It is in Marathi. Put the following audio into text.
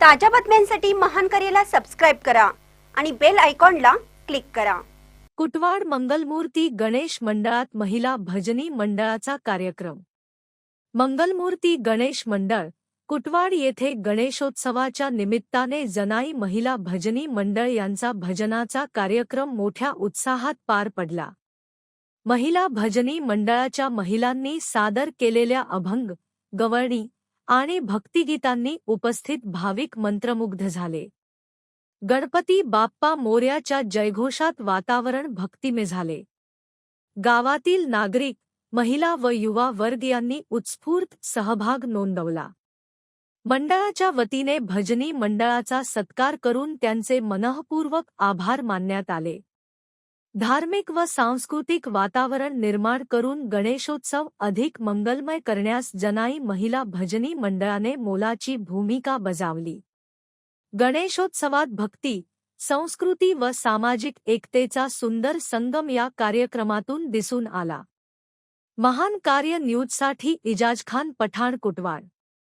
ताज्या बातम्यांसाठी महान करेला सबस्क्राईब करा आणि बेल आयकॉनला क्लिक करा. कुटवाड मंगलमूर्ती गणेश मंडळात महिला भजनी मंडळाचा कार्यक्रम. मंगलमूर्ती गणेश मंडळ कुटवाड येथे गणेशोत्सवाच्या निमित्ताने जनाई महिला भजनी मंडळ यांचा भजनाचा कार्यक्रम मोठ्या उत्साहात पार पडला. महिला भजनी मंडळाच्या महिलांनी सादर केलेल्या अभंग गवळणी आणि भक्तिगीतांनी उपस्थित भाविक मंत्रमुग्ध झाले. गणपती बाप्पा मोर्याच्या जयघोषात वातावरण भक्तिमे झाले. गावातील नागरिक महिला व युवा वर्ग यांनी उत्स्फूर्त सहभाग नोंदवला. मंडळाच्या वतीने भजनी मंडळाचा सत्कार करून त्यांचे मनःपूर्वक आभार मानण्यात आले. धार्मिक व सांस्कृतिक वातावरण निर्माण करून गणेशोत्सव अधिक मंगलमय करण्यास जनाई महिला भजनी मंडळाने मोलाची भूमिका बजावली. गणेशोत्सवात भक्ती संस्कृती व सामाजिक एकतेचा सुंदर संगम या कार्यक्रमातून दिसून आला. महान कार्य न्यूजसाठी इजाज खान पठाण कुटवाड